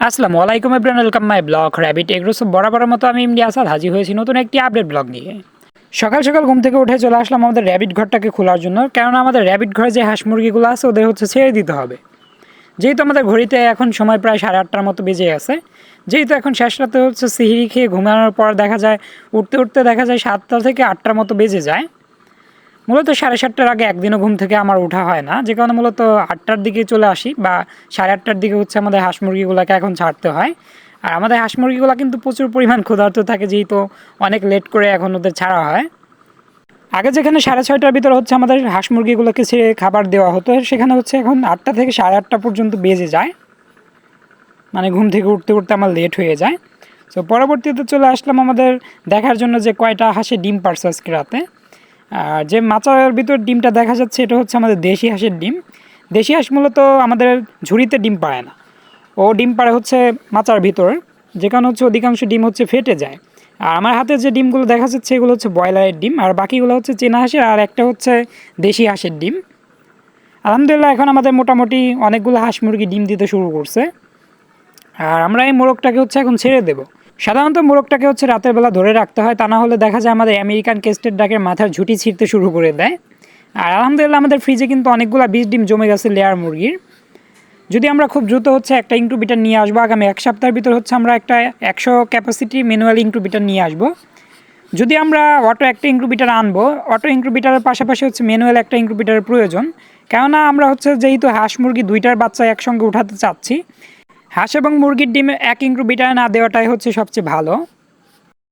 আসসালামু আলাইকুম everyone, welcome my blog rabbit agros বরাবরের মতো আমি ইমডি আসাদ হাজির হয়েছি নতুন একটি আপডেট ব্লগ নিয়ে। সকাল সকাল ঘুম থেকে উঠে চলে আসলাম আমাদের র্যাবিট ঘরটাকে খোলার জন্য, কেননা আমাদের র্যাবিট ঘরে যে হাঁস মুরগিগুলো আছে ওদের হচ্ছে ছেড়ে দিতে হবে। যেহেতু আমাদের ঘড়িতে এখন সময় প্রায় সাড়ে আটটার মতো বেজে আছে যেহেতু এখন শেষ রাতে হচ্ছে সিহিরি খেয়ে ঘুমানোর পর দেখা যায়, উঠতে উঠতে দেখা যায় সাতটা থেকে আটটার মতো বেজে যায়। মূলত সাড়ে সাতটার আগে একদিনও ঘুম থেকে আমার ওঠা হয় না। যে কারণে মূলত আটটার দিকে চলে আসি বা সাড়ে আটটার দিকে হচ্ছে আমাদের হাঁস মুরগিগুলোকে এখন ছাড়তে হয়। আর আমাদের হাঁস মুরগিগুলো কিন্তু প্রচুর পরিমাণ ক্ষুধার্ত থাকে যেহেতু অনেক লেট করে এখন ওদের ছাড়া হয়। আগে যেখানে সাড়ে ছয়টার ভিতরে হচ্ছে আমাদের হাঁস মুরগিগুলোকে ছেড়ে খাবার দেওয়া হতো, সেখানে হচ্ছে এখন আটটা থেকে সাড়ে আটটা পর্যন্ত বেজে যায়। মানে ঘুম থেকে উঠতে উঠতে আমার লেট হয়ে যায়। তো পরবর্তীতে চলে আসলাম আমাদের দেখার জন্য যে কয়টা হাঁসের ডিম পারছে আজকে রাতে। আর যে মাচার ভিতর ডিমটা দেখা যাচ্ছে, এটা হচ্ছে আমাদের দেশি হাঁসের ডিম। দেশি হাঁস মূলত আমাদের ঝুড়িতে ডিম পারে না। ও ডিম পারে হচ্ছে মাচার ভিতর যেখানে হচ্ছে অধিকাংশ ডিম হচ্ছে ফেটে যায়। আর আমার হাতে যে ডিমগুলো দেখা যাচ্ছে, এগুলো হচ্ছে ব্রয়লারের ডিম, আর বাকিগুলো হচ্ছে চেনা হাঁসের, আর একটা হচ্ছে দেশি হাঁসের ডিম। আলহামদুলিল্লাহ, এখন আমাদের মোটামুটি অনেকগুলো হাঁস মুরগি ডিম দিতে শুরু করছে। আর আমরা এই মোরগটাকে হচ্ছে এখন ছেড়ে দেবো। সাধারণত মোরগটাকে হচ্ছে রাতের বেলা ধরে রাখতে হয়, তা না হলে দেখা যায় আমাদের আমেরিকান কেস্টের ডাকের মাথার ঝুঁটি ছিঁড়তে শুরু করে দেয়। আর আলহামদুলিল্লাহ আমাদের ফ্রিজে কিন্তু অনেকগুলো বিষ ডিম জমে গেছে লেয়ার মুরগির। যদি আমরা খুব দ্রুত হচ্ছে একটা ইনক্রুবিটার নিয়ে আসব, আগামী এক সপ্তাহের ভিতর হচ্ছে আমরা একটা একশো ক্যাপাসিটি ম্যানুয়াল ইনক্রুবিটার নিয়ে আসব। যদি আমরা অটো একটা ইনক্রুবিটার আনব অটো ইনক্রুবিটারের পাশাপাশি হচ্ছে ম্যানুয়াল একটা ইনক্রুবিটারের প্রয়োজন। কেননা আমরা হচ্ছে যেহেতু হাঁস মুরগি দুইটার বাচ্চা একসঙ্গে উঠাতে চাচ্ছি হাঁস এবং মুরগির ডিমে এক ইনক্রুবিটার না দেওয়াটাই হচ্ছে সবচেয়ে ভালো।